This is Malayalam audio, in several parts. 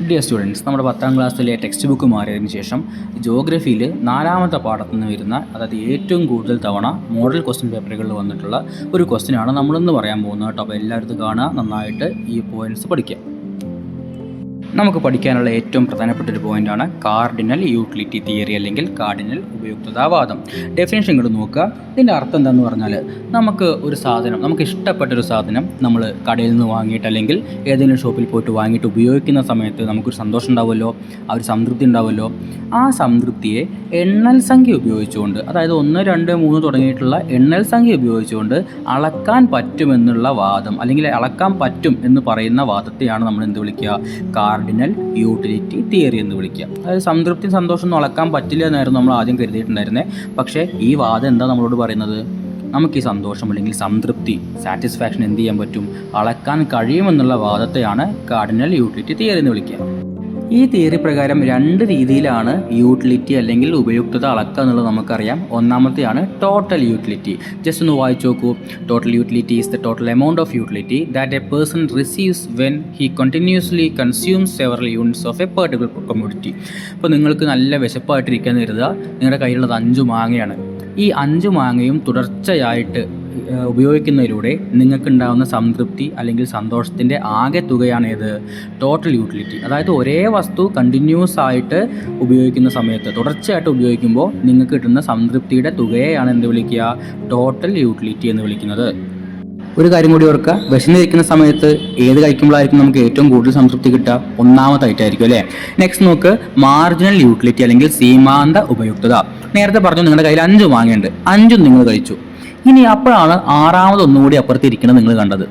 ഡിയർ സ്റ്റുഡൻസ് നമ്മുടെ പത്താം ക്ലാസ്സിലെ ടെക്സ്റ്റ് ബുക്ക് മാറിയതിന് ശേഷം ജോഗ്രഫിയിൽ നാലാമത്തെ പാഠത്തിൽ നിന്ന് വരുന്ന അതായത് ഏറ്റവും കൂടുതൽ തവണ മോഡൽ ക്വസ്റ്റ്യൻ പേപ്പറുകളിൽ വന്നിട്ടുള്ള ഒരു ക്വസ്റ്റ്യനാണ് നമ്മളിന്ന് പറയാൻ പോകുന്നത് കേട്ടോ. അപ്പോൾ എല്ലായിടത്തും കാണുക നന്നായിട്ട് ഈ പോയിന്റ്സ് പഠിക്കുക. നമുക്ക് പഠിക്കാനുള്ള ഏറ്റവും പ്രധാനപ്പെട്ട ഒരു പോയിന്റാണ് കാർഡിനൽ യൂട്ടിലിറ്റി തിയറി അല്ലെങ്കിൽ കാർഡിനൽ ഉപയുക്തതാവാദം. ഡെഫിനേഷൻ ഇങ്ങോട്ട് നോക്കുക. ഇതിന്റെ അർത്ഥം എന്താണെന്ന് പറഞ്ഞാൽ നമുക്ക് ഒരു സാധനം നമുക്ക് ഇഷ്ടപ്പെട്ട ഒരു സാധനം നമ്മൾ കടയിൽ നിന്ന് വാങ്ങിയിട്ട് അല്ലെങ്കിൽ ഏതെങ്കിലും ഷോപ്പിൽ പോയിട്ട് വാങ്ങിയിട്ട് ഉപയോഗിക്കുന്ന സമയത്ത് നമുക്കൊരു സന്തോഷം ഉണ്ടാവുമല്ലോ ആ ഒരു സംതൃപ്തി ഉണ്ടാവുമല്ലോ. ആ സംതൃപ്തിയെ എണ്ണൽ സംഖ്യ ഉപയോഗിച്ചുകൊണ്ട് അതായത് ഒന്ന് രണ്ട് മൂന്ന് തുടങ്ങിയിട്ടുള്ള എണ്ണൽ സംഖ്യ ഉപയോഗിച്ചുകൊണ്ട് അളക്കാൻ പറ്റുമെന്നുള്ള വാദം അല്ലെങ്കിൽ അളക്കാൻ പറ്റും എന്ന് പറയുന്ന വാദത്തെയാണ് നമ്മൾ എന്ത് വിളിക്കുക കാർഡിനൽ യൂട്ടിലിറ്റി തിയറി എന്ന് വിളിക്കുക. അതായത് സംതൃപ്തി സന്തോഷം ഒന്നും അളക്കാൻ പറ്റില്ല എന്നായിരുന്നു നമ്മൾ ആദ്യം കരുതിയിട്ടുണ്ടായിരുന്നത് പക്ഷേ ഈ വാദം എന്താ നമ്മളോട് പറയുന്നത്? നമുക്ക് ഈ സന്തോഷം അല്ലെങ്കിൽ സംതൃപ്തി സാറ്റിസ്ഫാക്ഷൻ എന്ത് ചെയ്യാൻ പറ്റും? അളക്കാൻ കഴിയുമെന്നുള്ള വാദത്തെയാണ് കാർഡിനൽ യൂട്ടിലിറ്റി തിയറി എന്ന് വിളിക്കുക. ഈ തിയറി പ്രകാരം രണ്ട് രീതിയിലാണ് യൂട്ടിലിറ്റി അല്ലെങ്കിൽ ഉപയുക്തത അളക്കുക എന്നുള്ളത് നമുക്കറിയാം. ഒന്നാമത്തെയാണ് ടോട്ടൽ യൂട്ടിലിറ്റി ജസ്റ്റ് ഒന്ന് വായിച്ചു നോക്കൂ. Total utility is the total amount of utility that a person receives when he continuously consumes several units of a particular community അപ്പോൾ നിങ്ങൾക്ക് നല്ല വിശപ്പായിട്ടിരിക്കാൻ കരുതുക. നിങ്ങളുടെ കയ്യിലുള്ളത് അഞ്ച് മാങ്ങയാണ്. ഈ അഞ്ച് മാങ്ങയും തുടർച്ചയായിട്ട് ഉപയോഗിക്കുന്നതിലൂടെ നിങ്ങൾക്കുണ്ടാകുന്ന സംതൃപ്തി അല്ലെങ്കിൽ സന്തോഷത്തിന്റെ ആകെ തുകയാണ് ഏത്? ടോട്ടൽ യൂട്ടിലിറ്റി അതായത് ഒരേ വസ്തു കണ്ടിന്യൂസ് ആയിട്ട് ഉപയോഗിക്കുന്ന സമയത്ത് തുടർച്ചയായിട്ട് ഉപയോഗിക്കുമ്പോൾ നിങ്ങൾക്ക് കിട്ടുന്ന സംതൃപ്തിയുടെ തുകയെയാണ് എന്ത് വിളിക്കുക? ടോട്ടൽ യൂട്ടിലിറ്റി എന്ന് വിളിക്കുന്നത്. ഒരു കാര്യം കൂടി ഓർക്കുക. വിശന്നിരിക്കുന്ന സമയത്ത് ഏത് കഴിക്കുമ്പോഴായിരിക്കും നമുക്ക് ഏറ്റവും കൂടുതൽ സംതൃപ്തി കിട്ടുക? ഒന്നാമതായിട്ടായിരിക്കും അല്ലേ? നെക്സ്റ്റ് നോക്ക്. മാർജിനൽ യൂട്ടിലിറ്റി അല്ലെങ്കിൽ സീമാന്ത ഉപയുക്തത. നേരത്തെ പറഞ്ഞു നിങ്ങളുടെ കയ്യിൽ അഞ്ചും മാങ്ങയുണ്ട് അഞ്ചും നിങ്ങൾ കഴിച്ചു. ഇനി അപ്പോഴാണ് ആറാമത് ഒന്നുകൂടി അപ്പുറത്തിരിക്കുന്നത് നിങ്ങൾ കണ്ടത്.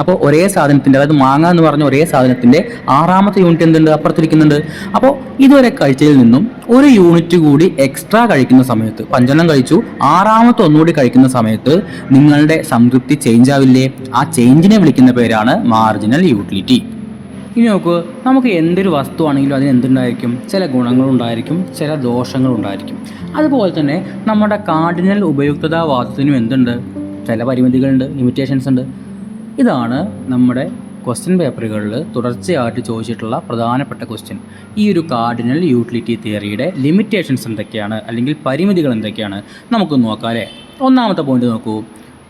അപ്പോൾ ഒരേ സാധനത്തിന്റെ അതായത് മാങ്ങ എന്ന് പറഞ്ഞ ഒരേ സാധനത്തിന്റെ ആറാമത്തെ യൂണിറ്റ് എന്തുണ്ട്? അപ്പുറത്തിരിക്കുന്നുണ്ട്. അപ്പോൾ ഇതുവരെ കഴിച്ചതിൽ നിന്നും ഒരു യൂണിറ്റ് കൂടി എക്സ്ട്രാ കഴിക്കുന്ന സമയത്ത് പഞ്ചെണ്ണം കഴിച്ചു ആറാമത്തെ ഒന്നുകൂടി കഴിക്കുന്ന സമയത്ത് നിങ്ങളുടെ സംതൃപ്തി ചേഞ്ച് ആവില്ലേ? ആ ചേഞ്ചിനെ വിളിക്കുന്ന പേരാണ് മാർജിനൽ യൂട്ടിലിറ്റി ഇനി നോക്കുക നമുക്ക് എന്തൊരു വസ്തുവാണെങ്കിലും അതിന് എന്തുണ്ടായിരിക്കും? ചില ഗുണങ്ങളുണ്ടായിരിക്കും ചില ദോഷങ്ങളുണ്ടായിരിക്കും. അതുപോലെ തന്നെ നമ്മുടെ കാർഡിനൽ ഉപയുക്തതാവാദത്തിനും എന്തുണ്ട്? ചില പരിമിതികളുണ്ട് ലിമിറ്റേഷൻസ് ഉണ്ട്. ഇതാണ് നമ്മുടെ ക്വസ്റ്റ്യൻ പേപ്പറുകളിൽ തുടർച്ചയായിട്ട് ചോദിച്ചിട്ടുള്ള പ്രധാനപ്പെട്ട ക്വസ്റ്റ്യൻ ഈ ഒരു കാർഡിനൽ യൂട്ടിലിറ്റി തിയറിയുടെ ലിമിറ്റേഷൻസ് എന്തൊക്കെയാണ്? അല്ലെങ്കിൽ പരിമിതികൾ എന്തൊക്കെയാണ്? നമുക്ക് നോക്കാം അല്ലേ ഒന്നാമത്തെ പോയിന്റ് നോക്കൂ.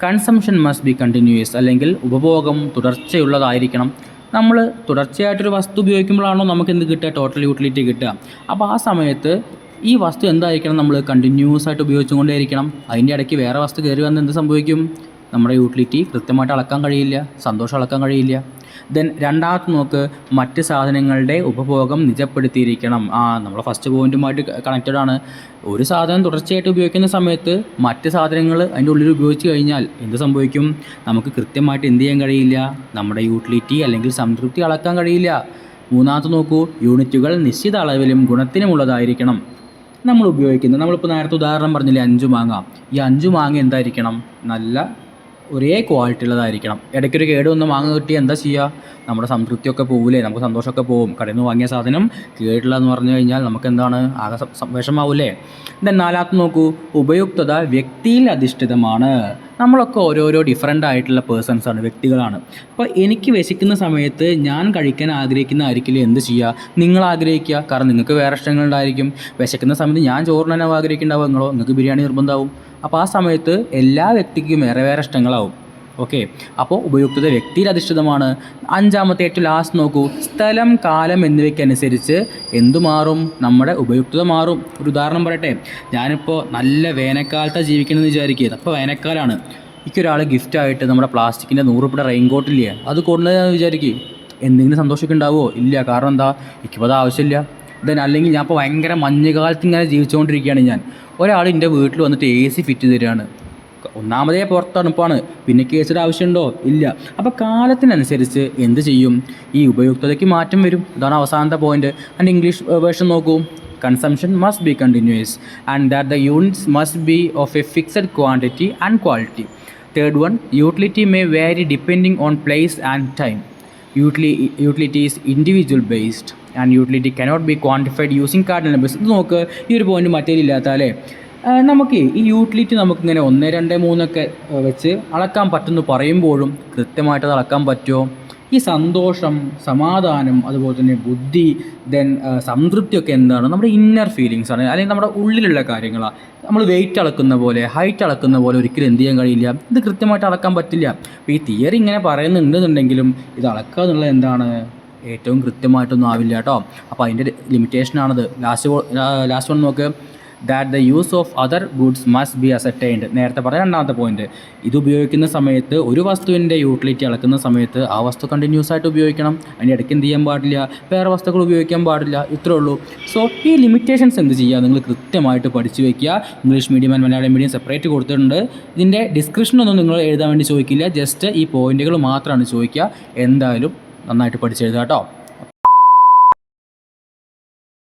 കൺസംഷൻ മസ്റ്റ് ബി കണ്ടിന്യൂസ് അല്ലെങ്കിൽ ഉപഭോഗം തുടർച്ചയുള്ളതായിരിക്കണം. നമ്മൾ തുടർച്ചയായിട്ടൊരു വസ്തു ഉപയോഗിക്കുമ്പോഴാണോ നമുക്ക് എന്ത് കിട്ടുക? ടോട്ടൽ യൂട്ടിലിറ്റി കിട്ടുക. അപ്പോൾ ആ സമയത്ത് ഈ വസ്തു എന്തായിരിക്കണം? നമ്മൾ കണ്ടിന്യൂസ് ആയിട്ട് ഉപയോഗിച്ചുകൊണ്ടേയിരിക്കണം. അതിന്റെ ഇടയ്ക്ക് വേറെ വസ്തു കയറി വന്ന് എന്ത് സംഭവിക്കും? നമ്മുടെ യൂട്ടിലിറ്റി കൃത്യമായിട്ട് അളക്കാൻ കഴിയില്ല സന്തോഷം അളക്കാൻ കഴിയില്ല. ദെൻ രണ്ടാമത്തെ നോക്ക് മറ്റ് സാധനങ്ങളുടെ ഉപഭോഗം നിജപ്പെടുത്തിയിരിക്കണം. ആ നമ്മൾ ഫസ്റ്റ് പോയിന്റുമായിട്ട് കണക്റ്റഡ് ആണ്. ഒരു സാധനം തുടർച്ചയായിട്ട് ഉപയോഗിക്കുന്ന സമയത്ത് മറ്റ് സാധനങ്ങൾ അതിന്റെ ഉള്ളിൽ ഉപയോഗിച്ച് കഴിഞ്ഞാൽ എന്ത് സംഭവിക്കും? നമുക്ക് കൃത്യമായിട്ട് എന്ത് ചെയ്യാൻ കഴിയില്ല? നമ്മുടെ യൂട്ടിലിറ്റി അല്ലെങ്കിൽ സംതൃപ്തി അളക്കാൻ കഴിയില്ല. മൂന്നാമത്തെ നോക്കൂ യൂണിറ്റുകൾ നിശ്ചിത അളവിലും ഗുണത്തിനുമുള്ളതായിരിക്കണം. നമ്മൾ ഉപയോഗിക്കുന്നത് നമ്മളിപ്പോൾ നേരത്തെ ഉദാഹരണം പറഞ്ഞില്ലേ അഞ്ചു മാങ്ങ. ഈ അഞ്ചു മാങ്ങ എന്തായിരിക്കണം? നല്ല ഒരേ ക്വാളിറ്റി ഉള്ളതായിരിക്കണം. ഇടയ്ക്കൊരു കേട് വന്ന് വാങ്ങി കിട്ടി എന്താ ചെയ്യുക നമ്മുടെ സംതൃപ്തിയൊക്കെ പോകില്ലേ നമുക്ക് സന്തോഷമൊക്കെ പോകും കടയിൽ നിന്ന് വാങ്ങിയ സാധനം കേടില്ല എന്ന് പറഞ്ഞു കഴിഞ്ഞാൽ നമുക്ക് എന്താണ് ആകെ സം- സം- വിഷമാവൂലേ? ദെൻ നാലാമത്തെ നോക്കൂ. ഉപയുക്തത വ്യക്തിയിൽ അധിഷ്ഠിതമാണ്. നമ്മളൊക്കെ ഓരോരോ ഡിഫറെന്റ് ആയിട്ടുള്ള പേഴ്സൺസാണ് വ്യക്തികളാണ്. അപ്പോൾ എനിക്ക് വിശക്കുന്ന സമയത്ത് ഞാൻ കഴിക്കാൻ ആഗ്രഹിക്കുന്ന ആയിരിക്കില്ല എന്ത് ചെയ്യുക നിങ്ങൾ ആഗ്രഹിക്കുക. കാരണം നിങ്ങൾക്ക് വേറെ ഇഷ്ടങ്ങളുണ്ടായിരിക്കും വിശക്കുന്ന സമയത്ത് ഞാൻ ചോറിനാവും ആഗ്രഹിക്കുന്നുണ്ടാവുക നിങ്ങളോ? നിങ്ങൾക്ക് ബിരിയാണി നിർബന്ധമാവും. അപ്പോൾ ആ സമയത്ത് എല്ലാ വ്യക്തിക്കും വേറെ വേറെ ഇഷ്ടങ്ങളാവും. ഓക്കെ അപ്പോൾ ഉപയുക്തത വ്യക്തിയിൽ അധിഷ്ഠിതമാണ്. അഞ്ചാമത്തെ ഏറ്റവും ലാസ്റ്റ് നോക്കൂ. സ്ഥലം കാലം എന്നിവയ്ക്കനുസരിച്ച് എന്തു മാറും? നമ്മുടെ ഉപയുക്തത മാറും. ഒരു ഉദാഹരണം പറയട്ടെ. ഞാനിപ്പോൾ നല്ല വേനൽക്കാലത്താണ് ജീവിക്കണമെന്ന് വിചാരിക്കുക അപ്പോൾ വേനൽക്കാലമാണ് എനിക്കൊരാൾ ഗിഫ്റ്റായിട്ട് നമ്മുടെ പ്ലാസ്റ്റിക്കിന്റെ നൂറുപ്പിട റെയിൻകോട്ടില്ലേ അത് കൊണ്ടുവന്ന് വിചാരിക്കുക എന്തെങ്കിലും സന്തോഷമൊക്കെ ഉണ്ടാവുമോ? ഇല്ല. കാരണം എന്താ? എനിക്കിപ്പോൾ അത് ആവശ്യമില്ല. ദെൻ അല്ലെങ്കിൽ ഞാൻ ഇപ്പോൾ ഭയങ്കര മഞ്ഞുകാലത്ത് ഇങ്ങനെ ജീവിച്ചുകൊണ്ടിരിക്കുകയാണ് ഞാൻ. ഒരാൾ എന്റെ വീട്ടിൽ വന്നിട്ട് എ സി ഫിറ്റ് തരികയാണ് ഒന്നാമതേ പുറത്ത് തണുപ്പാണ്. പിന്നെ കേസിയുടെ ആവശ്യമുണ്ടോ? ഇല്ല. അപ്പോൾ കാലത്തിനനുസരിച്ച് എന്ത് ചെയ്യും? ഈ ഉപയുക്തതയ്ക്ക് മാറ്റം വരും. ഇതാണ് അവസാനത്തെ പോയിന്റ് ആൻഡ് ഇംഗ്ലീഷ് വേർഷൻ നോക്കൂ. Consumption must be continuous and that the units must be of a fixed quantity and quality third one utility may vary depending on place and time utility is individual based and utility cannot be quantified using card numbers ഇത് നോക്ക് ഈ ഒരു പോയിന്റ് മറ്റേലില്ലാത്താലേ നമുക്ക് ഈ യൂട്ടിലിറ്റി നമുക്കിങ്ങനെ ഒന്ന് രണ്ട് മൂന്നൊക്കെ വെച്ച് അളക്കാൻ പറ്റുമെന്ന് പറയുമ്പോഴും കൃത്യമായിട്ട് അത് അളക്കാൻ പറ്റുമോ? ഈ സന്തോഷം സമാധാനം അതുപോലെ തന്നെ ബുദ്ധി ദെൻ സംതൃപ്തിയൊക്കെ എന്താണ്? നമ്മുടെ ഇന്നർ ഫീലിങ്സ് ആണ്. അല്ലെങ്കിൽ നമ്മുടെ ഉള്ളിലുള്ള കാര്യങ്ങളാണ് നമ്മൾ വെയിറ്റ് അളക്കുന്ന പോലെ ഹൈറ്റ് അളക്കുന്ന പോലെ ഒരിക്കലും എന്ത് ചെയ്യാൻ കഴിയില്ല. ഇത് കൃത്യമായിട്ട് അളക്കാൻ പറ്റില്ല. അപ്പോൾ ഈ തിയറി ഇങ്ങനെ പറയുന്നുണ്ടെന്നുണ്ടെങ്കിലും ഇത് അളക്കുക എന്നുള്ളത് എന്താണ്? ഏറ്റവും കൃത്യമായിട്ടൊന്നും ആവില്ല കേട്ടോ. അപ്പോൾ അതിന്റെ ലിമിറ്റേഷനാണത് ലാസ്റ്റ് ലാസ്റ്റ് വൺ നോക്ക്. That the use of other goods must be ascertained നേരത്തെ പറഞ്ഞ രണ്ടാമത്തെ പോയിന്റ് ഇത് ഉപയോഗിക്കുന്ന സമയത്ത് ഒരു വസ്തുവിന്റെ യൂട്ടിലിറ്റി അളക്കുന്ന സമയത്ത് ആ വസ്തു കണ്ടിന്യൂസ് ആയിട്ട് ഉപയോഗിക്കണം. അതിന്റെ ഇടയ്ക്ക് എന്ത് ചെയ്യാൻ പാടില്ല? വേറെ വസ്തുക്കൾ ഉപയോഗിക്കാൻ പാടില്ല. ഇത്രേ ഉള്ളൂ. സോ ഈ ലിമിറ്റേഷൻസ് എന്ത് ചെയ്യുക? നിങ്ങൾ കൃത്യമായിട്ട് പഠിച്ചു വയ്ക്കുക English medium and Malayalam medium separate കൊടുത്തിട്ടുണ്ട്. ഇതിന്റെ ഡിസ്ക്രിപ്ഷനൊന്നും നിങ്ങൾ എഴുതാൻ വേണ്ടി ചോദിക്കില്ല. ജസ്റ്റ് ഈ പോയിന്റുകൾ മാത്രമാണ് ചോദിക്കുക. എന്തായാലും നന്നായിട്ട് പഠിച്ചെഴുതുക കേട്ടോ.